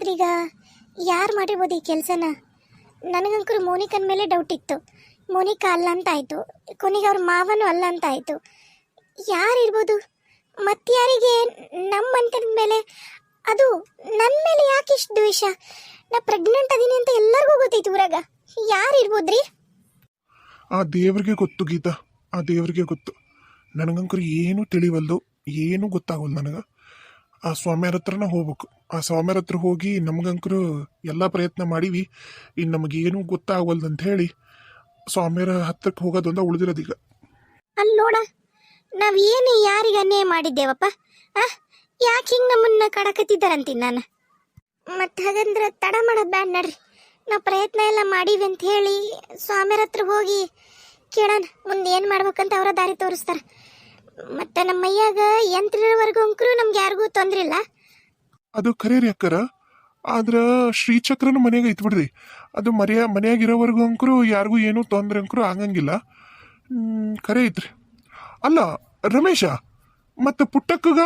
ಹಂಗಾದ್ರೆ ಈಗ ಯಾರು ಮಾಡಿರ್ಬೋದು ಈ ಕೆಲಸನ? ನನಗಂಕರು ಮೋನಿಕನ ಮೇಲೆ ಡೌಟ್ ಇತ್ತು. ಮೋನಿಕಾ ಅಲ್ಲ ಅಂತ ಆಯಿತು. ಕೊನೆಗೆ ಅವ್ರ ಮಾವನು ಅಲ್ಲ ಅಂತ ಆಯಿತು. ಯಾರಿರ್ಬೋದು ಮತ್ತಾರಿಗೆ ನಮ್ಮ ಅಂತದ ಮೇಲೆ? ಅದು ನನ್ನ ಮೇಲೆ ಯಾಕೆ ಇಷ್ಟು ದ್ವೇಷ? ನಾ ಪ್ರೆಗ್ನೆಂಟ್ ಅದೀನಿ ಅಂತ ಎಲ್ಲರಿಗೂ ಗೊತ್ತೈತಿ ಊರಾಗ. ಯಾರಿರ್ಬೋದ್ರಿ ಆ ದೇವ್ರಿಗೆ ಗೊತ್ತು ಗೀತಾ. ಆ ದೇವ್ರಿಗೆ ಗೊತ್ತು. ನನಗಂಕರು ಏನೂ ತಿಳಿವಲ್ದು, ಏನೂ ಗೊತ್ತಾಗಲ್ಲ ನನಗೆ. ಆ ಸ್ವಾಮಿಯರ ಹತ್ರನ ಹೋಗ್ಬೇಕು. ಆ ಸ್ವಾಮರ ಹತ್ರ ಹೋಗಿ ನಮಗಂಕರು ಎಲ್ಲ ಪ್ರಯತ್ನ ಮಾಡೀವಿ. ಇನ್ನು ನಮಗೇನು ಗೊತ್ತಾಗವಲ್ದು ಅಂತ ಹೇಳಿ ಸ್ವಾಮಿಯರ ಹತ್ರಕ್ಕೆ ಹೋಗೋದೊಂದ ಉಳಿದಿರೋದೀಗ ಅಲ್ಲಿ ನೋಡ ನಾವು ಏನು ಯಾರಿಗೆ ಅನ್ಯಾಯ ಮಾಡಿದ್ದೇವಪ್ಪ ಆ? ಯಾಕೆ ಹಿಂಗೆ ನಮ್ಮನ್ನ ಕಡಕತ್ತಿದ್ದಾರಂತೀನಿ ನಾನು? ಮತ್ತೆ ಹಾಗಂದ್ರೆ ತಡ ಮಾಡೋದು ಬ್ಯಾಡ ನಡ್ರಿ. ನಾವು ಪ್ರಯತ್ನ ಎಲ್ಲ ಮಾಡೀವಿ ಅಂತ ಹೇಳಿ ಸ್ವಾಮಿಯರ ಹತ್ರ ಹೋಗಿ ಕೇಳೋಣ ಮುಂದೆ ಏನು ಮಾಡ್ಬೇಕಂತ ಅವರ ದಾರಿ ತೋರಿಸ್ತಾರೆ. ಮತ್ತೆ ನಮ್ಮ ಮೈಯಾಗ ಯಂತ್ರವರೆಗೂ ಅಂಕರು ನಮ್ಗೆ ಯಾರಿಗೂ ತೊಂದ್ರೆ ಇಲ್ಲ ಅದು ಖರೆ ರೀ ಅಕ್ಕರ. ಆದ್ರೆ ಶ್ರೀಚಕ್ರನ ಮನೆಯಾಗ ಐತ್ಬಿಡ್ರಿ ಅದು ಮರ್ಯ ಮನೆಯಾಗಿರೋವರೆಗೂ ಅಂಕರು, ಯಾರಿಗೂ ಏನೂ ತೊಂದರೆ ಅಂಕರು ಆಗಂಗಿಲ್ಲ. ಖರೆ ಐತ್ರಿ. ಅಲ್ಲ, ರಮೇಶ, ಮತ್ತು ಪುಟ್ಟಕ್ಕಗ,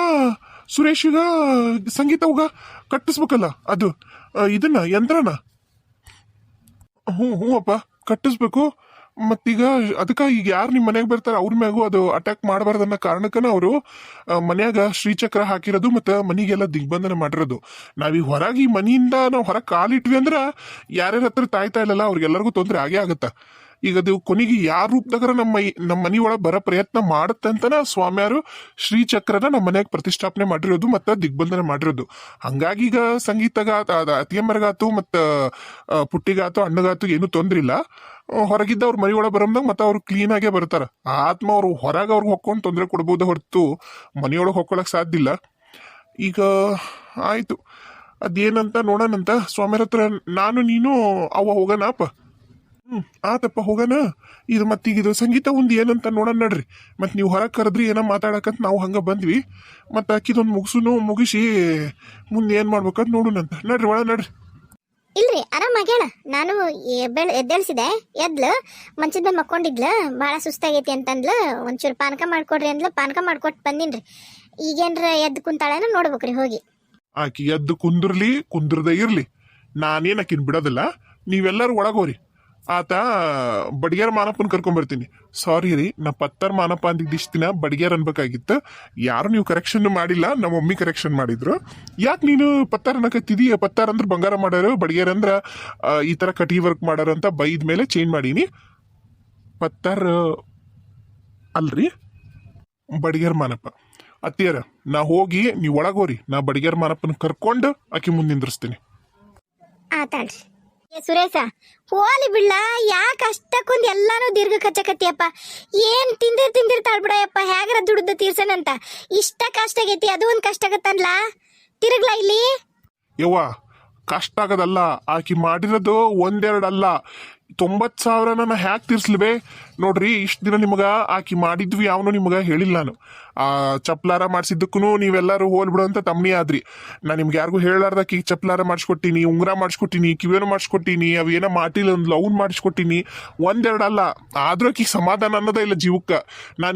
ಸುರೇಶಿಗ ಸಂಗೀತವ್ಗ ಕಟ್ಟಿಸ್ಬೇಕಲ್ಲ ಅದು. ಇದನ್ನ, ಯಂತ್ರನ? ಹ್ಞೂ ಹ್ಞೂ ಅಪ್ಪ, ಕಟ್ಟಿಸ್ಬೇಕು. ಮತ್ತೀಗ ಅದಕ್ಕೆ ಈಗ ಯಾರು ನಿಮ್ಮ ಮನೆಗೆ ಬರ್ತಾರೆ, ಅವ್ರ ಮ್ಯಾಗೂ ಅದು ಅಟ್ಯಾಕ್ ಮಾಡಬಾರ್ದು ಅನ್ನೋ ಕಾರಣಕ್ಕನ ಅವರು ಮನ್ಯಾಗ ಶ್ರೀಚಕ್ರ ಹಾಕಿರೋದು ಮತ್ತು ಮನಿಗೆಲ್ಲ ದಿಗ್ಬಂಧನ ಮಾಡಿರೋದು. ನಾವೀಗ ಹೊರಗೆ ಈ ಮನೆಯಿಂದ ನಾವು ಹೊರಗೆ ಕಾಲಿಟ್ವಿ ಅಂದ್ರೆ ಯಾರ್ಯಾರ ಹತ್ರ ತಾಯ್ತಾ ಇಲ್ಲಲ್ಲ, ಅವ್ರಿಗೆಲ್ಲರಿಗೂ ತೊಂದರೆ ಆಗೇ ಆಗುತ್ತಾ? ಈಗ ಅದು ಕೊನೆಗೆ ಯಾರ ರೂಪದಾಗರ ನಮ್ಮ ನಮ್ಮ ಮನೆ ಒಳಗೆ ಬರೋ ಪ್ರಯತ್ನ ಮಾಡುತ್ತೆ ಅಂತನ ಸ್ವಾಮಿಯಾರು ಶ್ರೀಚಕ್ರನ ನಮ್ಮ ಮನೆಯಾಗ ಪ್ರತಿಷ್ಠಾಪನೆ ಮಾಡಿರೋದು ಮತ್ತು ದಿಗ್ಬಂಧನ ಮಾಡಿರೋದು. ಹಂಗಾಗಿ ಈಗ ಸಂಗೀತಗ ಅತಿಯಮ್ಮರಿಗಾತು ಮತ್ತು ಪುಟ್ಟಿಗಾತು, ಅಣ್ಣಗಾತು ಏನೂ ತೊಂದ್ರೆ ಇಲ್ಲ. ಹೊರಗಿದ್ದ ಅವ್ರ ಮನೆ ಒಳಗೆ ಮತ್ತೆ ಅವ್ರು ಕ್ಲೀನಾಗೇ ಬರ್ತಾರ ಆತ್ಮ ಅವರು ಹೊರಗೆ ಅವ್ರಿಗೆ ಹೊಕ್ಕೊಂಡು ತೊಂದರೆ ಕೊಡ್ಬೋದು ಹೊರತು ಮನೆಯೊಳಗೆ ಹೊಕ್ಕೊಳಕ್ಕೆ ಸಾಧ್ಯ ಇಲ್ಲ. ಈಗ ಆಯಿತು. ಅದೇನಂತ ನೋಡೋಣಂತ. ಸ್ವಾಮಿಯರ ಹತ್ರ ನಾನು ನೀನು ಅವ ಹೋಗೋಣ ಹ್ಮ್ ಆತಪ್ಪ ಹೋಗೋಣ ಇದು ಮತ್ತೆ ಇದು ಸಂಗೀತ ಒಂದು ಏನಂತ ನೋಡೋಣ ನಡ್ರಿ. ಮತ್ತೆ ನೀವು ಹೊರಗೆ ಕರೆದ್ರಿ ಏನೋ ಮಾತಾಡಕಂತ ನಾವು ಹಂಗೆ ಬಂದ್ವಿ. ಮತ್ತೆ ಅಕ್ಕಿದೊಂದು ಮುಗಿಸುನು ಮುಗಿಸಿ ಮುಂದೆ ಏನು ಮಾಡ್ಬೇಕಂತ ನೋಡೋಣಂತ ನಡ್ರಿ ಒಳ ನಡ್ರಿ. ಇಲ್ರಿ ಆರಾಮಾಗ್ಯಾಳ ನಾನು ಬೆಳ ಎದ್ದೇಳಿಸಿದೆ. ಎದ್ಲು ಮಂಚದ ಮೇಲೆ ಬಹಳ ಭಾಳ ಸುಸ್ತಾಗೈತಿ ಅಂತಂದ್ಲು. ಒಂಚೂರು ಪಾನಕ ಮಾಡ್ಕೊಡ್ರಿ ಅಂದ್ಲು. ಪಾನಕ ಮಾಡ್ಕೊಟ್ಟು ಬಂದಿನ್ರಿ. ಈಗೇನ್ರ ಎದ್ದು ಕುಂತಾಳೇನೋ ನೋಡ್ಬೇಕ್ರಿ ಹೋಗಿ. ಆಕಿ ಎದ್ದು ಕುಂದ್ರಲಿ ಕುಂದ್ರದ ಇರ್ಲಿ. ನಾನೇನು ಆಕಿನ ಬಿಡೋದಿಲ್ಲ. ನೀವೆಲ್ಲರೂ ಒಳಗೋರಿ ಆತ ಬಡಿಗೆರ ಮಾನಪ್ಪನ ಕರ್ಕೊಂಬರ್ತೀನಿ ಸಾರಿ ರೀ, ನಾ ಪತ್ತರ್ ಮಾನಪ್ಪ ಅಂದಿದ್ದ ಇಷ್ಟು ದಿನ ಬಡಿಗೆರ್ ಅನ್ಬೇಕಾಗಿತ್ತು. ಯಾರು ನೀವು ಕರೆಕ್ಷನ್ ಮಾಡಿಲ್ಲ, ನಮ್ಮ ಮಮ್ಮಿ ಕರೆಕ್ಷನ್ ಮಾಡಿದ್ರು. ಯಾಕೆ ನೀನು ಪತ್ತಾರ್ ಅನ್ನಕತ್ತಿದೀಯ? ಪತ್ತಾರ್ ಅಂದ್ರೆ ಬಂಗಾರ ಮಾಡೋರು, ಬಡಿಗೆರ್ ಅಂದ್ರ ಈ ತರ ಕಟಿ ವರ್ಕ್ ಮಾಡೋರು ಅಂತ ಬೈದ ಮೇಲೆ ಚೇಂಜ್ ಮಾಡೀನಿ. ಪತ್ತಾರ್, ಅಲ್ರಿ? ಬಡಿಗೆರ್ ಮಾನಪ್ಪ. ಅತ್ತಿಯರ, ನಾ ಹೋಗಿ ನೀವು ಒಳಗೋರಿ ನಾ ಬಡಿಗೆರ್ ಮಾನಪ್ಪನ ಕರ್ಕೊಂಡು ಆಕಿ ಮುಂದೆ ನಿಂದ್ರಿಸ್ತೀನಿ. ಸುರೇಶ, ಹೋಲಿ ಬಿಡ್ಲ, ಯಾಕೆ ಅಷ್ಟಕ್ಕೊಂದು ಎಲ್ಲಾನು ದೀರ್ಘ ಕಚ್ಚಕತ್ತಿಯಪ್ಪ? ಏನ್ ತಿಂದಿರ್ ತಿಂದಿರ್ತಾಳ ಬಿಡಯಪ್ಪ ಹೇಗರ ದುಡ್ದು ತೀರ್ಸನಂತ? ಇಷ್ಟ ಕಷ್ಟ ಆಗೈತಿ, ಅದು ಒಂದು ಕಷ್ಟ ಆಗತ್ತಲ್ಲ ತಿರುಗ್ಲ ಇಲ್ಲಿ. ಯವ್ವ, ಕಷ್ಟ ಆಗದಲ್ಲ, ಆಕಿ ಮಾಡಿರೋದು ಒಂದೆರಡಲ್ಲ. ತೊಂಬತ್ತು ಸಾವಿರನ ಹ್ಯಾಕ್ ತೀರ್ಸ್ಲಿಬೇ ನೋಡ್ರಿ, ಇಷ್ಟು ದಿನ ನಿಮಗೆ ಆಕಿ ಮಾಡಿದ್ವಿ, ಯಾವನು ನಿಮಗೆ ಹೇಳಿಲ್ಲ ನಾನು. ಆ, ಚಪ್ಲಾರ ಮಾಡಿಸಿದ್ದಕ್ಕೂ ನೀವೆಲ್ಲರೂ ಅಂತ ತಮ್ಮನಿ ಆದ್ರಿ. ನಾನು ನಿಮ್ಗೆ ಯಾರಿಗೂ ಹೇಳಾರ್ದಕ್ಕೆ ಈಗ ಚಪ್ಲಾರ ಮಾಡಿಸ್ಕೊಟ್ಟಿನಿ, ಉಂಗ್ರ ಮಾಡಿಸ್ಕೊಟ್ಟಿನಿ, ಕಿವೇನು ಮಾಡಿಸ್ಕೊಟ್ಟಿನಿ ಅವೇನೋ ಮಾಟಿಲ್ಲ ಒಂದು ಲೌನ್ ಮಾಡಿಸ್ಕೊಟ್ಟಿನಿ. ಒಂದೆರಡಲ್ಲ, ಆದ್ರೂ ಆಕಿಗೆ ಸಮಾಧಾನ ಅನ್ನೋದೇ ಇಲ್ಲ ಜೀವಕ್ಕೆ.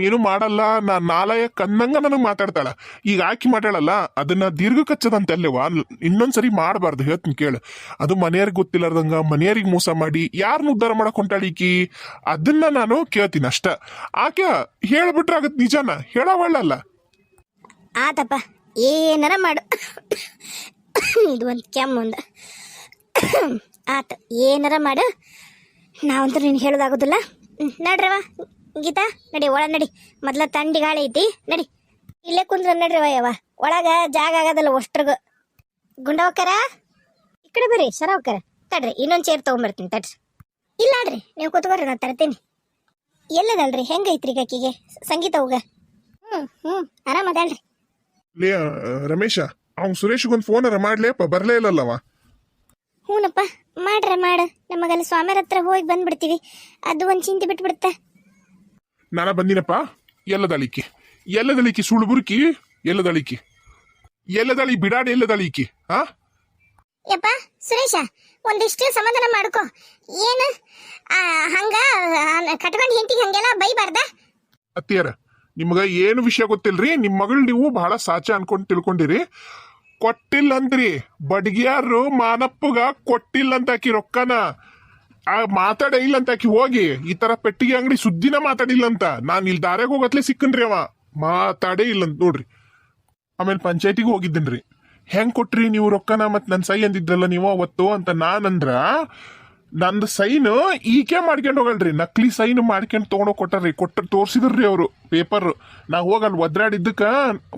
ಏನು ಮಾಡಲ್ಲ, ನಾನು ನಾಲಯ ಕಂದಂಗ ನನಗೆ ಮಾತಾಡ್ತಾಳ. ಈಗ ಆಕಿ ಮಾತಾಡಲ್ಲ, ಅದನ್ನ ದೀರ್ಘ ಕಚ್ಚದಂತೆ ಅಲ್ಲೇವಾ ಇನ್ನೊಂದ್ಸರಿ ಮಾಡಬಾರ್ದು, ಹೇಳ್ತೀನಿ ಕೇಳು. ಅದು ಮನೆಯವ್ರಿಗೆ ಗೊತ್ತಿಲ್ಲಾರ್ದಂಗ, ಮನೆಯವ್ರಿಗೆ ಮೋಸ ಮಾಡಿ ಯಾರನ್ನ ಉದ್ಧಾರ ಮಾಡಕ್ ಹೊಂಟಾಳಿಕಿ ಅದನ್ನ ನಾನು ಕೇಳ್ತೀನಿ ಅಷ್ಟ. ಆಕೆ ಹೇಳ್ಬಿಟ್ರಾಗತ್ ನಿಜಾನ? ಹೇಳವಳ್ಳಲ್ಲ. ಆತಪ್ಪ, ಏನಾರ ಮಾಡು. ಇದು ಒಂದು ಕೆಮ್ಮೊಂದು ಆತ, ಏನಾರ ಮಾಡು. ನಾವಂತೂ ನೀನು ಹೇಳೋದಾಗೋದಿಲ್ಲ. ನಡ್ರವ ಗೀತಾ, ನಡಿ ಒಳ ನಡಿ. ಮೊದ್ಲ ತಂಡಿ ಗಾಳಿ ಐತಿ, ನಡಿ. ಇಲ್ಲೇ ಕುಂದ್ರ ನಡ್ರವ ಯಾವ ಒಳಗ ಜಾಗ ಆಗೋದಲ್ಲ ಅಷ್ಟ್ರಿಗೂ. ಗುಂಡವಕ್ಕರ ಈ ಕಡೆ ಬರ್ರಿ ಸರವಕ್ಕರ ತಡ್ರಿ, ಇನ್ನೊಂದು ಚೇರ್ ತೊಗೊಂಬರ್ತೀನಿ, ತಡ್ರಿ. ಇಲ್ಲ ನೀವು ಕೂತ್ಕೊಡ್ರಿ ನಾನು ತರ್ತೀನಿ. ಎಲ್ಲದಲ್ರಿ? ಹೆಂಗೈತ್ರಿ ಆಕಿಗೆ? ಸಂಗೀತ ಹೋಗ. ಹ್ಞೂ ಹ್ಞೂ ಆರಾಮದಲ್ರಿ ಲೇ ರಮೇಶ ಅವ್ನು ಸುರೇಶ್ಗೊಂದು ಫೋನರ ಮಾಡ್ಲೇಪ್ಪ ಬರ್ಲೇ ಇಲ್ಲಲ್ಲವ? ಹ್ಞೂನಪ್ಪ ಮಾಡ್ರ ಮಾಡು. ನಮಗಲ್ಲಿ ಸ್ವಾಮಿಯರ ಹತ್ರ ಹೋಗಿ ಬಂದ್ಬಿಡ್ತೀವಿ. ಅದು ಒಂದು ಚಿಂತೆ ಬಿಟ್ಬಿಡುತ್ತೆ. ನಾನ ಬಂದಿನಪ್ಪ? ಎಲ್ಲದಳಿಕೆ. ಎಲ್ಲದಳಿಕೆ ಸುಳ್ಳು ಬುರುಕಿ ಎಲ್ಲದಳಿಕೆ. ಎಲ್ಲದಳಿ ಬಿಡಾಡಿ ಎಲ್ಲದಳಿಕೆ ಹಾ ಯಪ್ಪ, ಸುರೇಶ, ಒಂದಿಷ್ಟು ಸಮಾಧಾನ ಮಾಡ್ಕೊ. ಏನು? ಹಂಗ ಕಟ್ಕೊಂಡು ಹೆಂಡತಿಗೆ ಹಂಗೆಲ್ಲ ಬೈಬಾರ್ದ? ಅತ್ತಿಯರ, ನಿಮ್ಗ ಏನು ವಿಷಯ ಗೊತ್ತಿಲ್ರಿ? ನಿಮ್ ಮಗಳು ನೀವು ಬಹಳ ಸಾಚ ಅನ್ಕೊಂಡು ತಿಳ್ಕೊಂಡಿರಿ. ಕೊಟ್ಟಿಲ್ಲ ಅಂದ್ರಿ ಬಡ್ಗಿಯಾರು ಮಾನಪ್ಪಗ ಕೊಟ್ಟಿಲ್ಲ ಅಂತ ಆಕಿ ರೊಕ್ಕನ. ಆ ಮಾತಾಡೇ ಇಲ್ಲ ಅಂತ ಆಕಿ ಹೋಗಿ. ಈ ತರ ಪೆಟ್ಟಿಗೆ ಅಂಗಡಿ ಸುದ್ದಿನ ಮಾತಾಡಿಲ್ಲ ಅಂತ ನಾನು ಇಲ್ಲಿ ದಾರ್ಯಾಗ ಹೋಗತ್ಲೆ ಸಿಕ್ಕನ್ರಿ ಅವ. ಮಾತಾಡೇ ಇಲ್ಲ ಅಂತ ನೋಡ್ರಿ. ಆಮೇಲೆ ಪಂಚಾಯತಿಗೆ ಹೋಗಿದ್ದೀನ್ರಿ. ಹೆಂಗ್ ಕೊಟ್ರಿ ನೀವು ರೊಕ್ಕನ ಮತ್ ನನ್ ಸೈ ಅಂದಿದ್ರಲ್ಲ ನೀವು ಅವತ್ತು ಅಂತ ನಾನಂದ್ರ, ನಂದು ಸೈನ್ ಈಕೆ ಮಾಡ್ಕೊಂಡು ಹೋಗಲ್ರಿ. ನಕಲಿ ಸೈನ್ ಮಾಡ್ಕೊಂಡು ತಗೊಂಡೋಗಿ ಕೊಟ್ಟಾರ್ರಿ. ಕೊಟ್ಟ ತೋರ್ಸಿದ್ರಿ ಅವರು ಪೇಪರ್ ನಾ ಹೋಗಲ್ಲ ಒದ್ರಾಡಿದ್ದಕ್ಕೆ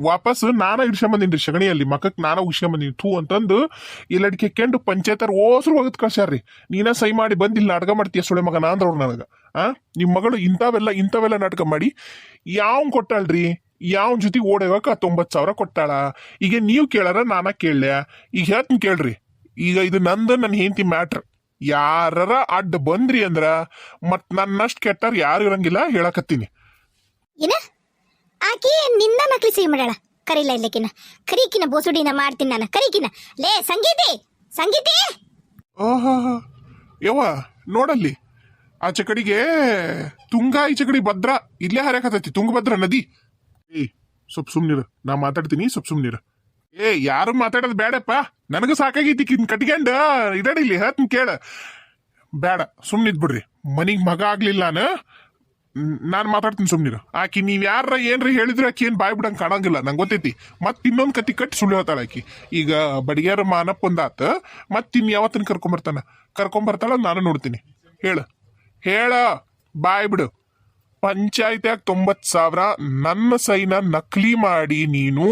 ವಾಪಸ್ ನಾನ ಇಡ್ಸ್ಕೊಂಬಂದಿನ್ರಿ ಸಗಣಿಯಲ್ಲಿ. ಮಕಕ್ ನಾನ ಉಗ್ಸ್ಕೊಂಬಂದಿನಿ ಥೂ ಅಂತಂದು ಇಲ್ಲಿ ಕೆಂಡು ಪಂಚಾಯತರ್ ಓಸ್ರು ಹೋಗದ್ ಕಳ್ಸ್ಯಾರ್ರಿ. ನೀನ ಸೈ ಮಾಡಿ ಬಂದು ಇಲ್ಲಿ ನಾಟಕ ಮಾಡ್ತೀಯ ಸುಳೆ ಮಗನ ಅಂದ್ರವ್ರು ನನಗ. ಆ? ನಿಮ್ ಮಗಳು ಇಂಥವೆಲ್ಲ ಇಂಥವೆಲ್ಲ ನಾಟಕ ಮಾಡಿ ಯಾವ ಕೊಟ್ಟಾಳ್ರಿ? ಯಾವ ಜೊತೆ ಓಡೋಗಕ್ಕ ಹತ್ತೊಂಬತ್ತು ಸಾವಿರ ಕೊಟ್ಟಾಳ? ಈಗ ನೀವು ಕೇಳಾರ ನಾನ ಕೇಳ್ಯ ಈಗ ಹೇಳ್ತೀನಿ ಕೇಳ್ರಿ. ಈಗ ಇದು ನಂದು ನನ್ನ ಹೆಂಡತಿ ಮ್ಯಾಟ್ರ್. ಯಾರರ ಅಡ್ಡ ಬಂದ್ರಿ ಅಂದ್ರ ಮತ್ ನನ್ನಷ್ಟು ಕೆಟ್ಟಾರ ಯಾರು ಇರಂಗಿಲ್ಲ ಹೇಳಕತ್ತೀನಿ. ಏನ? ಆಕಿ ನಿನ್ನ ನಕಲಿ ಸಿಹಿ ಮಾಡ್ಯಾಳ? ಕರೀಲ ಇಲ್ಲಕಿನ ಕರೀಕಿನ ಬೋಸುಡಿನ ಮಾಡ್ತೀನಿ ನಾನು. ಕರೀಕಿನ ಲೇ ಸಂಗೀತಿ! ಸಂಗೀತಿ! ಓಹೋ ಯವ್ವ ನೋಡಲ್ಲಿ. ಆಚೆ ಕಡೆಗೆ ತುಂಗಾ ಈಚೆ ಕಡೆ ಭದ್ರಾ. ಇಲ್ಲೇ ಹರಿಯಾಕತ್ತೈತಿ ತುಂಗಭದ್ರಾ ನದಿ. ಏಯ್ ಸ್ವಲ್ಪ ಸುಮ್ನಿರು ನಾ ಮಾತಾಡ್ತೀನಿ ಸ್ವಲ್ಪ ಸುಮ್ನಿರು ಏ, ಯಾರು ಮಾತಾಡೋದು ಬೇಡಪ್ಪ ನನಗೂ ಸಾಕಾಗೈತಿ ಕಿನ್ ಕಟ್ಕೊಂಡ ಇಲ್ಲಿ ಹೇಳ್ತೀನಿ ಕೇಳ. ಬೇಡ ಸುಮ್ನಿದ್ ಬಿಡ್ರಿ ಮನಿಗೆ ಮಗ ಆಗ್ಲಿಲ್ಲ ನಾನು. ನಾನು ಮಾತಾಡ್ತೀನಿ ಸುಮ್ನಿರು ಆಕಿ, ನೀವು ಯಾರ ಏನ್ರಿ ಹೇಳಿದ್ರೆ ಆಕಿ ಏನು ಬಾಯ್ ಬಿಡಂಗ್ ಕಾಣಂಗಿಲ್ಲ. ನಂಗೆ ಗೊತ್ತೈತಿ. ಮತ್ತೆ ಇನ್ನೊಂದು ಕತಿ ಕಟ್ಟಿ ಸುಳ್ಳು ಹೇಳ್ತಾಳ ಆಕಿ. ಈಗ ಬಡಿಗ್ಯಾರ ಮಾನಪ್ಪ ಒಂದಾತ. ಮತ್ ಇನ್ ಯಾವತ್ತನ ಕರ್ಕೊಂಬರ್ತಾನೆ? ಕರ್ಕೊಂಬರ್ತಾಳ ನಾನು ನೋಡ್ತೀನಿ. ಹೇಳು. ಹೇಳ. ಬಾಯ್ ಬಿಡು. ಪಂಚಾಯತ್ಯಾಗ ತೊಂಬತ್ ಸಾವಿರ ನನ್ನ ಸೈನ ನಕಲಿ ಮಾಡಿ ನೀನು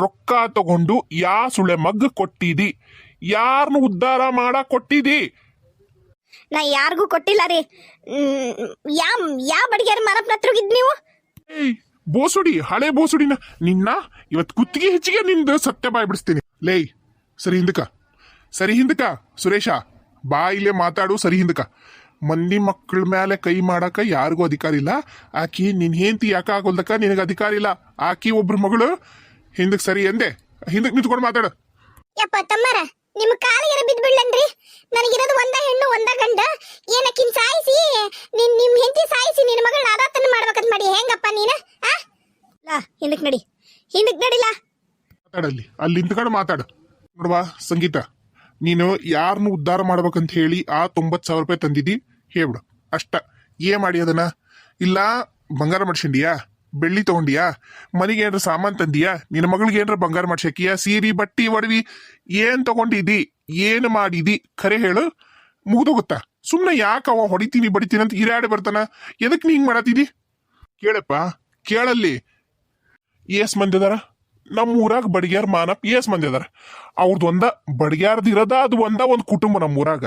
ರೊಕ್ಕ ತಗೊಂಡು ಯಾ ಸುಳೆ ಮಗ್ ಕೊಟ್ಟಿದಿ? ಯಾರನ್ನು ಉದ್ಧಾರ ಮಾಡ ಕೊಟ್ಟಿದಿ? ನಾ ಯಾರಿಗೂ ಕೊಟ್ಟಿಲ್ಲ ರೀ. ಯಾ ಯಾ ಬಡಿಗೆರ ಮಾರಪ್ಪನ ಹತ್ರ ನೀವು? ಏಯ್ ಬೋಸುಡಿ ಹಳೆ ಬೋಸುಡಿನ ನಿನ್ನ? ಇವತ್ ಕುತ್ತಿಗೆ ಹೆಚ್ಚಿಗೆ ನಿಂದ ಸತ್ಯ ಬಾಯ್ ಬಿಡಿಸ್ತೀನಿ. ಲೇಯ್ ಸರಿ ಹಿಂದಕ. ಸರಿ ಹಿಂದಕ ಸುರೇಶ. ಬಾ ಇಲ್ಲೇ ಮಾತಾಡು ಸರಿ ಹಿಂದಕ. ಮಂದಿ ಮಕ್ಕಳ ಮೇಲೆ ಕೈ ಮಾಡಕ ಯಾರಿಗೂ ಅಧಿಕಾರ ಇಲ್ಲ. ಆಕಿ ನಿನ್ ಹೆಂಡತಿ ಯಾಕ ಆಗೋಲ್ದಕ್ಕ ನಿನಗೆ ಅಧಿಕಾರ ಇಲ್ಲ. ಆಕಿ ಒಬ್ರ ಮಗಳು ಹಿಂದಕ್ಕೆ ಸರಿ ಎಂದೆ ಹಿಂದಕ್ಕೆ ನಿಂತ್ಕೊಂಡು ಮಾತಾಡು. ಯಪ್ಪ ತಮ್ಮರ ನಿಮ್ಮ ಕಾಲಿಗೆರ ಬಿದ್ದು ಬಿಡ್ಲನ್ರಿ ನನಗಿರೋದು ಒಂದ ಹೆಣ್ಣು ಒಂದ ಗಂಡ. ಏನಕ್ಕಿನ್ ಸಾಯಿಸಿ? ನಿನ್ ನಿಮ್ ಹೆಂಡತಿ ಸಾಯಿಸಿ ನಿನ್ನ ಮಗಳ ಆದಾತನ ಮಾಡ್ಬೇಕಂತ ಮಾಡಿ. ಹೆಂಗಪ್ಪ ನೀನ? ಆ? ಲಾ ಹಿಂದಕ್ಕೆ ನಡಿ. ಹಿಂದಕ್ಕೆ ನಡಿಲ್ಲ ಮಾತಾಡಲ್ಲಿ ಅಲ್ಲಿ. ನಿಂತ್ಕೊಂಡು ಮಾತಾಡು. ನೋಡ್ವಾ ಸಂಗೀತ. ನೀನು ಯಾರನ್ನು ಉದ್ಧಾರ ಮಾಡ್ಬೇಕಂತ ಹೇಳಿ ಆ ತೊಂಬತ್ ಸಾವಿರ ರೂಪಾಯಿ ತಂದಿದ್ದಿ. ಹೇಳ್ಬಿಡು. ಅಷ್ಟ ಏ ಮಾಡಿ ಅದನ್ನ? ಇಲ್ಲ, ಬಂಗಾರ ಮಾಡ್ಸ್ಕೊಂಡಿಯಾ? ಬೆಳ್ಳಿ ತಗೊಂಡಿಯಾ? ಮನೆಗೆ ಏನ್ರ ಸಾಮಾನು ತಂದಿಯಾ? ನಿನ್ನ ಮಗಳಿಗೆ ಏನ್ರ ಬಂಗಾರ ಮಾಡ್ಸಕಿಯಾ ಸೀರಿ, ಬಟ್ಟಿ, ಒಡವಿ, ಏನ್ ತಗೊಂಡಿದ್ದಿ ಏನು ಮಾಡಿದಿ? ಖರೆ ಹೇಳು. ಮುಗ್ದೋಗುತ್ತಾ? ಸುಮ್ಮನೆ ಯಾಕೆ ಅವ ಹೊಡಿತೀನಿ, ಬಡಿತೀನಿ ಅಂತ ಹಿರಾಡಿ ಬರ್ತಾನ? ಎದಕ್ಕೆ ನೀ ಹಿಂಗೆ ಮಾಡತ್ತಿದಿ ಕೇಳಪ್ಪ, ಕೇಳಲ್ಲಿ. ಎಸ್ ಮಂದಿ ಅದಾರ ನಮ್ಮ ಊರಾಗ ಬಡಿಗ್ಯಾರ ಮಾನಪ್ ಏಸ್ ಮಂದಿ ಅದಾರ. ಅವ್ರದ್ದು ಒಂದ ಬಡಿಗ್ಯಾರ್ದಿರದ ಅದು ಒಂದ ಒಂದು ಕುಟುಂಬ ನಮ್ಮ ಊರಾಗ.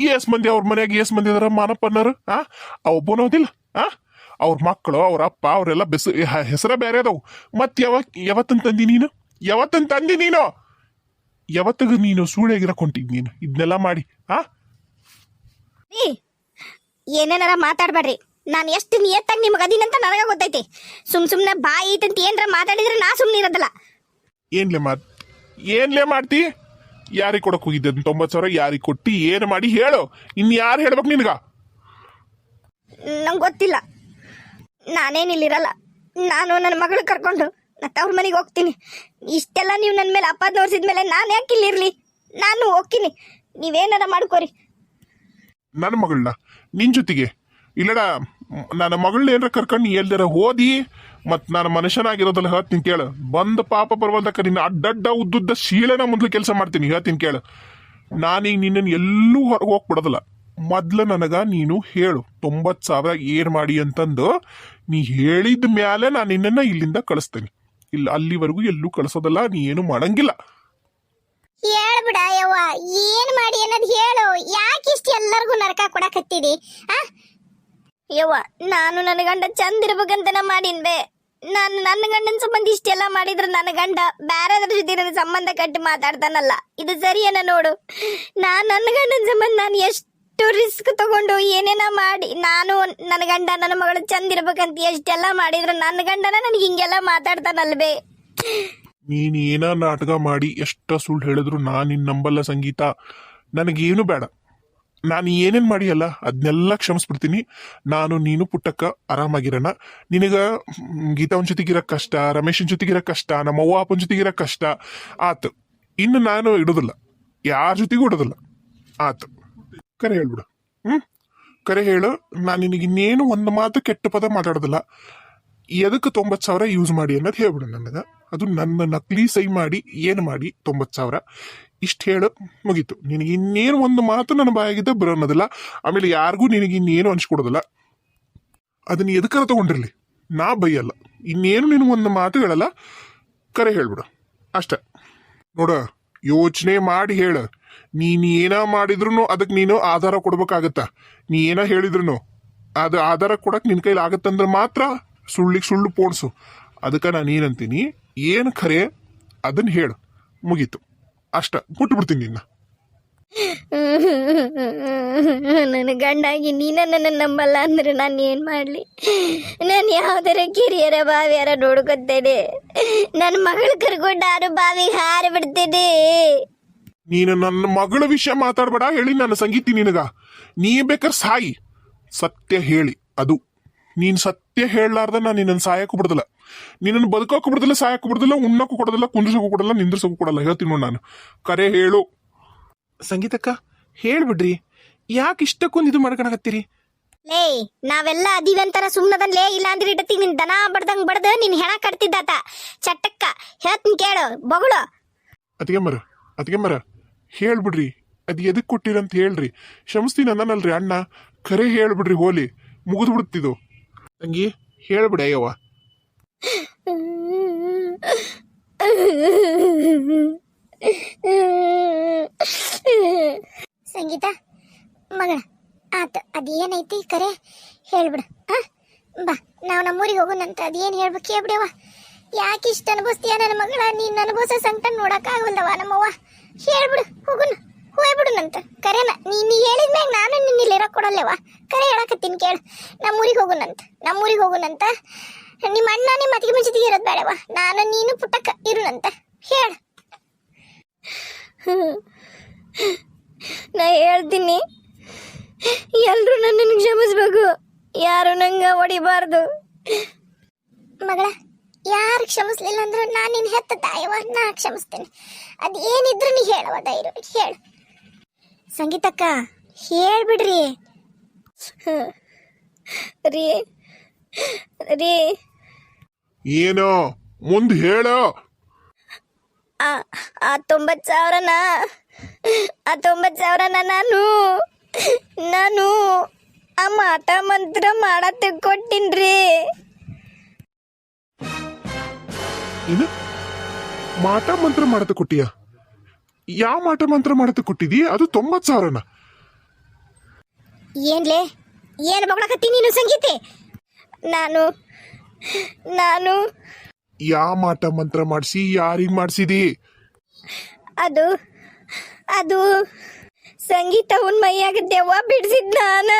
ಏಸ್ ಮಂದಿ ಅವ್ರ ಮನ್ಯಾಗ ಏಸ್ ಮಂದಿ ಅದಾರ ಮಾನಪ್ಪ ಅನ್ನೋರು, ಆ? ಒಬ್ಬನೋದಿಲ್ಲ ಆ? ಅವ್ರ ಮಕ್ಕಳು ಅವ್ರ ಅಪ್ಪ, ಅವರೆಲ್ಲ ಬೆಸ ಹೆಸರ ಬೇರೆ ಅದಾವು. ಮತ್ ಯಾವ, ಯಾವತ್ತನ್ ತಂದಿ ನೀನು? ಯಾವತ್ತನ್ ತಂದಿ ನೀನು? ಯಾವತ್ತಿಗ ನೀನು ಸೂಳೆಗಿರಕ್ ಹೊಂಟಿದ್ ನೀನು? ಇದನ್ನೆಲ್ಲ ಮಾಡಿ, ಆ? ಏನೇನಾರ ಮಾತಾಡ್ಬೇಡ್ರಿ. ನಾನು ಎಷ್ಟು ನಿಯತ್ತಾಗಿ ನಿಮಗೆ ಅದೀನಂತ ನನಗ ಗೊತ್ತೈತಿ. ಸುಮ್ ಸುಮ್ನೆ ಬಾಯಿ ಐತಂತ ಏನ್ರ ಮಾತಾಡಿದ್ರೆ ನಾ ಸುಮ್ನೆ ಇರೋದಿಲ್ಲ. ಏನ್ಲೆ ಮಾತ್ ಏನ್ಲೆ ಮಾಡ್ತಿ? ಯಾರಿಗೆ ಕೊಡಕ್ ಹೋಗಿದ್ದೆ ಅದ್ನ ತೊಂಬತ್ ಸಾವಿರ? ಯಾರಿಗೆ ಕೊಟ್ಟಿ? ಏನು ಮಾಡಿ? ಹೇಳು. ಇನ್ ಯಾರು ಹೇಳ್ಬೇಕು ನಿನ್ಗ? ನಂಗೆ ಗೊತ್ತಿಲ್ಲ. ನಾನೇನಿಲ್ಲಿರಲ್ಲ ನಾನು ನನ್ನ ಮಗಳು ಕರ್ಕೊಂಡು ನಾ ತವ್ರ ಮನೆಗೆ ಹೋಗ್ತೀನಿ. ಇಷ್ಟೆಲ್ಲ ನೀವು ನನ್ನ ಮೇಲೆ ಅಪ್ಪ ನೋಡ್ಸಿದ ಮೇಲೆ ನಾನು ಯಾಕೆ ಇಲ್ಲಿರ್ಲಿ? ನಾನು ಹೋಗ್ತೀನಿ. ನೀವೇನಾರ ಮಾಡ್ಕೋರಿ. ನನ್ನ ಮಗಳನ್ನ? ನಿನ್ ಜೊತೆಗೆ? ಇಲ್ಲಡ ನನ್ನ ಮಗಳನ್ನ ಏನಾರ ಕರ್ಕೊಂಡು ಎಲ್ಲರ ಓದಿ ಮತ್ತು ನಾನು ಮನುಷ್ಯನಾಗಿರೋದಲ್ಲ ಹೇಳ್ತೀನಿ ಕೇಳು. ಬಂದ ಪಾಪ ಬರುವಂತಕ್ಕ ನಿನ್ನ ಅಡ್ಡಡ್ಡ ಉದ್ದುದ್ದ ಶೀಲನ ಮೊದಲು ಕೆಲಸ ಮಾಡ್ತೀನಿ, ಹೇಳ್ತೀನಿ ಕೇಳು. ನಾನೀಗ ನಿನ್ನನ್ನು ಎಲ್ಲೂ ಹೊರಗೆ ಹೋಗ್ಬಿಡೋದಿಲ್ಲ. ಮೊದ್ಲು ನನಗೆ ನೀನು ಹೇಳು, ತೊಂಬತ್ತು ಸಾವಿರ ಏನು ಮಾಡಿ ಅಂತಂದು ನೀ ಹೇಳಿದ ಮೇಲೆ ನಾನು ನಿನ್ನನ್ನ ಇಲ್ಲಿಂದ ಕಳಿಸ್ತೇನೆ. ಇಲ್ಲ, ಅಲ್ಲಿವರೆಗೂ ಎಲ್ಲೂ ಕಳಿಸೋದಲ್ಲ ನೀ ಏನು ಮಾಡಂಗಿಲ್ಲ. ಹೇಳ್ಬಿಡ ಯವ್ವ, ಏನ್ ಮಾಡಿ ಅನ್ನೋದು ಹೇಳು. ಯಾಕೆ ಇಷ್ಟು ಎಲ್ಲರಿಗೂ ನರಕ ಆ? ಯವ್ವ, ನಾನು ನನ್ನ ಗಂಡ ಚಂದ ಇರ್ಬೇಕಂತ ಮಾಡಿನ್ ಬೇ ನಾನು ನನ್ನ ಗಂಡನ ಸಂಬಂಧ ಇಷ್ಟೆಲ್ಲ ಮಾಡಿದ್ರೆ ನನ್ನ ಗಂಡ ಬೇರೆದ್ರ ಜೊತೆ ನನ್ನ ಸಂಬಂಧ ಕಟ್ಟಿ ಮಾತಾಡ್ತಾನಲ್ಲ. ಇದು ಸರಿಯೇನ ನೋಡು. ನಾನು ನನ್ನ ಗಂಡನ ಸಂಬಂಧ ನಾನು ಎಷ್ಟು ರಿಸ್ಕ್ ತಗೊಂಡು ಏನೇನ ಮಾಡಿ, ನಾನು ನನ್ನ ಗಂಡ ನನ್ನ ಮಗಳು ಚಂದ ಇರ್ಬೇಕಂತ ಎಷ್ಟೆಲ್ಲ ಮಾಡಿದ್ರೆ ನನ್ನ ಗಂಡನ ನನಗೆ ಹಿಂಗೆಲ್ಲ ಮಾತಾಡ್ತಾನಲ್ವೇ. ನೀನ್ ಏನ ನಾಟಕ ಮಾಡಿ ಎಷ್ಟ ಸುಳ್ಳು ಹೇಳಿದ್ರು ನಾನು ನಿನ್ ನಂಬಲ್ಲ ಸಂಗೀತ. ನನಗೇನು ಬೇಡ. ನಾನು ಏನೇನ್ ಮಾಡಿಯಲ್ಲ ಅದನ್ನೆಲ್ಲ ಕ್ಷಮಿಸ್ಬಿಡ್ತೀನಿ. ನಾನು, ನೀನು ಪುಟ್ಟಕ್ಕ ಆರಾಮಾಗಿರೋಣ. ನಿನಗ ಗೀತಾವನ್ ಜೊತೆಗಿರೋ ಕಷ್ಟ, ರಮೇಶನ್ ಜೊತೆಗಿರೋ ಕಷ್ಟ ನಮ್ಮ ಅವ್ವ ಅಪ್ಪನ ಜೊತೆಗಿರೋ ಕಷ್ಟ, ಆತು. ಇನ್ನು ನಾನು ಇಡೋದಿಲ್ಲ. ಯಾರ ಜೊತೆಗೂ ಇಡೋದಿಲ್ಲ. ಆತು. ಕರೆ ಹೇಳ್ಬಿಡು. ಹ್ಮ್? ಕರೆ ಹೇಳು. ನಾನು ನಿನಗೆ ಇನ್ನೇನು ಒಂದು ಮಾತು ಕೆಟ್ಟ ಪದ ಮಾತಾಡೋದಿಲ್ಲ. ಎದಕ್ಕೆ ತೊಂಬತ್ತು ಸಾವಿರ ಯೂಸ್ ಮಾಡಿ ಅನ್ನೋದು ಹೇಳ್ಬಿಡು ನನಗೆ ಅದು ನನ್ನ ನಕಲಿ ಸೈ ಮಾಡಿ, ಏನು ಮಾಡಿ ತೊಂಬತ್ತು ಸಾವಿರ? ಇಷ್ಟು ಹೇಳು, ಮುಗೀತು. ನಿನಗೆ ಇನ್ನೇನು ಒಂದು ಮಾತು ನನ್ನ ಬಾಯಾಗಿದ್ದ ಬರೋನ್ನೋದಿಲ್ಲ ಆಮೇಲೆ ಯಾರಿಗೂ ನಿನಗೆ ಇನ್ನೇನು ಅನ್ಸ್ಕೊಡೋದಿಲ್ಲ. ಅದನ್ನ ಎದಕ್ಕಾರ ತಗೊಂಡಿರಲಿ? ನಾ ಬೈಯಲ್ಲ. ಇನ್ನೇನು ನಿನಗೆ ಒಂದು ಮಾತು ಹೇಳಲ್ಲ? ಕರೆ ಹೇಳ್ಬಿಡು. ಅಷ್ಟೆ. ನೋಡ, ಯೋಚನೆ ಮಾಡಿ ಹೇಳ. ನೀನು ಏನ ಮಾಡಿದ್ರು ಅದಕ್ಕೆ ನೀನು ಆಧಾರ ಕೊಡ್ಬೇಕಾಗತ್ತ? ನೀ ಏನ ಹೇಳಿದ್ರು ಅದು ಆಧಾರ ಕೊಡಕ್ಕೆ ನಿನ್ ಕೈಲಿ ಆಗತ್ತಂದ್ರೆ ಮಾತ್ರ ಸುಳ್ಳಿಗೆ ಸುಳ್ಳು ಪೋಣಿಸು. ಅದಕ್ಕೆ ನಾನು ಏನಂತೀನಿ? ಏನು ಖರೆ? ಅದನ್ನ ಹೇಳು. ಮುಗೀತು. ಅಷ್ಟ ಬಿಟ್ಬಿಡ್ತೀನಿ ನಿನ್ನ. ನನ್ನ ಗಂಡಾಗಿ ನೀನ ನನ್ನ ನಂಬಲ್ಲ ಅಂದ್ರೆ ನಾನು ಏನು ಮಾಡಲಿ? ನಾನು ಯಾವ್ದಾರ ಕಿರಿಯರ ಬಾವಿಯಾರ ನೋಡ್ಕೊತೇನೆ ನನ್ನ ಮಗಳು ಕರ್ಕೊಂಡು ಬಾವಿ ಬಾವಿಗೆ ಹಾರಿ ಬಿಡ್ತೇನೆ ನೀನು ನನ್ನ ಮಗಳ ವಿಷಯ ಮಾತಾಡಬೇಡ ಹೇಳಿ ನಾನು ಸಂಗೀತಿ ನಿನಗ. ನೀ ಬೇಕಾದ್ರೆ ಸಾಯಿ. ಸತ್ಯ ಹೇಳಿ ಅದು. ನೀನ್ ಸತ್ಯ ಹೇಳಲಾರ್ದ ನಾನು ನಿನ್ನ ಸಾಯಕ್ಕೂ ಬಿಡದಿಲ್ಲ. ನಿನ್ನನ್ನು ಬದುಕೋಕೆ ಬಿಡೋದಿಲ್ಲ ಸಾಯಕ್ಕೂ ಬಿಡದಿಲ್ಲ ಉಣ್ಣಕ್ಕೂ ಕೊಡೋದಿಲ್ಲ ಕುಂದ್ರಸಕ್ಕೂ ಕೊಡಲ್ಲ ನಿಂದ್ರಸಕ್ಕೂ ಕೊಡಲ್ಲ. ಹೇಳ್ತೀನಿ ನೋಡು ನಾನು. ಕರೆ ಹೇಳು. ಸಂಗೀತಕ್ಕ ಹೇಳ್ಬಿಡ್ರಿ. ಯಾಕೆ ಇಷ್ಟಕ್ಕೊಂದು ಇದು ಮಾಡ್ಕೊಳಕತ್ತೀರಿ ಲೇ ನಾವೆಲ್ಲ ಅದೀವಂತರ ಸುಮ್ಮನದನ್ ಲೇ ಇಲ್ಲ ಅಂದ್ರೆ ಇಡತಿ ನಿನ್ ದನ ಬಡ್ದಂಗ್ ಬಡ್ದ ನಿನ್ ಹೆಣ ಕಟ್ತಿದ್ದಾತ. ಚಟ್ಟಕ್ಕ ಹೇಳ್ತೀನಿ ಕೇಳು ಬಗಳು. ಅದಕ್ಕೆ ಮರ ಅದಕ್ಕೆ ಮರ ಹೇಳ್ಬಿಡ್ರಿ. ಅದು ಎದಕ್ಕೆ ಕೊಟ್ಟಿರಂತ ಹೇಳ್ರಿ. ಕ್ಷಮಿಸ್ತೀನಿ ಅನ್ನನಲ್ರಿ ಅಣ್ಣ. ಕರೆ ಹೇಳ್ಬಿಡ್ರಿ ಹೋಲಿ. ಮುಗಿದು ಬಿಡುತ್ತಿದ್ದು ತಂಗಿ ಹೇಳ್ಬಿಡಿ ಅಯ್ಯವ್ವ. ಸಂಗೀತ, ಮಗಳ, ಆತ, ಅದೇನೈತಿ ಕರೆ? ಹೇಳ್ಬಿಡು ಹಾ ಬಾ, ನಾವು ನಮ್ಮೂರಿಗೆ ಹೋಗೋಣಂತ ಅದೇನು ಹೇಳ್ಬೇಕು ಹೇಳ್ಬಿಡವ ಯಾಕೆ ಇಷ್ಟ ಅನುಭವಿಸ್ತೀಯ ನನ್ನ ಮಗಳ? ನೀನು ಅನುಭವಿಸೋ ಸಂಕಟ ನೋಡಕ್ಕಾಗಲ್ದವ ನಮ್ಮವ್ವ. ಹೇಳ್ಬಿಡು ಹೋಗುಣ ಹೋಗ್ಬಿಡುನಂತ ಕರೆನ ನೀನು ಹೇಳಿದ್ಮ್ಯಾಗ ನಾನು ನಿನ್ನ ಇಲ್ಲಿ ಇರಕ್ ಕೊಡಲ್ಲವ ಕರೆ ಹೇಳಕತ್ತೀನಿ ಕೇಳು. ನಮ್ಮೂರಿಗೆ ಹೋಗುಣಂತ ನಮ್ಮೂರಿಗೆ ಹೋಗುಣಂತ ನಿಮ್ಮ ಅಣ್ಣ ನಿಮ್ಮ ಅತ್ತಿಗೆ ಮುಂಚೆ ಇರೋದು ಬೇಡವ? ನಾನು ನೀನು ಪುಟ್ಟಕ್ಕ ಇರುನಂತ. ಹೇಳ. ನಾ ಹೇಳ್ತೀನಿ. ಎಲ್ಲರೂ ನನ್ನನ್ನು ಕ್ಷಮಿಸ್ಬೇಕು. ಯಾರು ನಂಗೆ ಹೊಡಿಬಾರ್ದು. ಮಗಳ ಯಾರು ಕ್ಷಮಿಸ್ಲಿಲ್ಲ ಅಂದ್ರೆ ನಾನು ನಿನ್ನ ಹೆತ್ತ ತಾಯವ ನಾ ಕ್ಷಮಿಸ್ತೇನೆ. ಅದು ಏನಿದ್ರು ನೀ ಹೇಳವ ಧೈರ್ಯ ಹೇಳು. ಸಂಗೀತಕ್ಕ ಹೇಳ್ಬಿಡ್ರಿ. ರೀ ರೀ ಏನೋ? ಮುಂದೆ ಹೇಳೋ. ಆ ಆ ತೊಂಬತ್ತು ಸಾವಿರನ ಆ ತೊಂಬತ್ತು ಸಾವಿರನ ನಾನು ನಾನು ಆ ಮಾಟ ಮಂತ್ರ ಮಾಡತ್ತೆ ಕೊಟ್ಟಿನ್ರಿ. ಏನು? ಮಾಟ ಮಂತ್ರ ಮಾಡತ ಕೊಟ್ಟಿಯ? ಯಾವ ಮಾಟ ಮಂತ್ರ ಮಾಡತ ಕೊಟ್ಟಿದಿ? ಅದು ತೊಂಬತ್ತು ಸಾವಿರನ. ಏನ್ಲೇ? ಏನು ಮಗಳಕತ್ತಿ ನೀನು ಸಂಗೀತೆ? ನಾನು ನಾನು. ಯಾವ ಮಾಟ ಮಂತ್ರ ಮಾಡಿಸಿ ಯಾರಿಗೆ ಮಾಡಿಸಿದಿ? ಅದು ಅದು ಸಂಗೀತ ಅವನ್ ಮೈಯಾಗ ದೆವ್ವ ಬಿಡಿಸಿದ್ ನಾನ.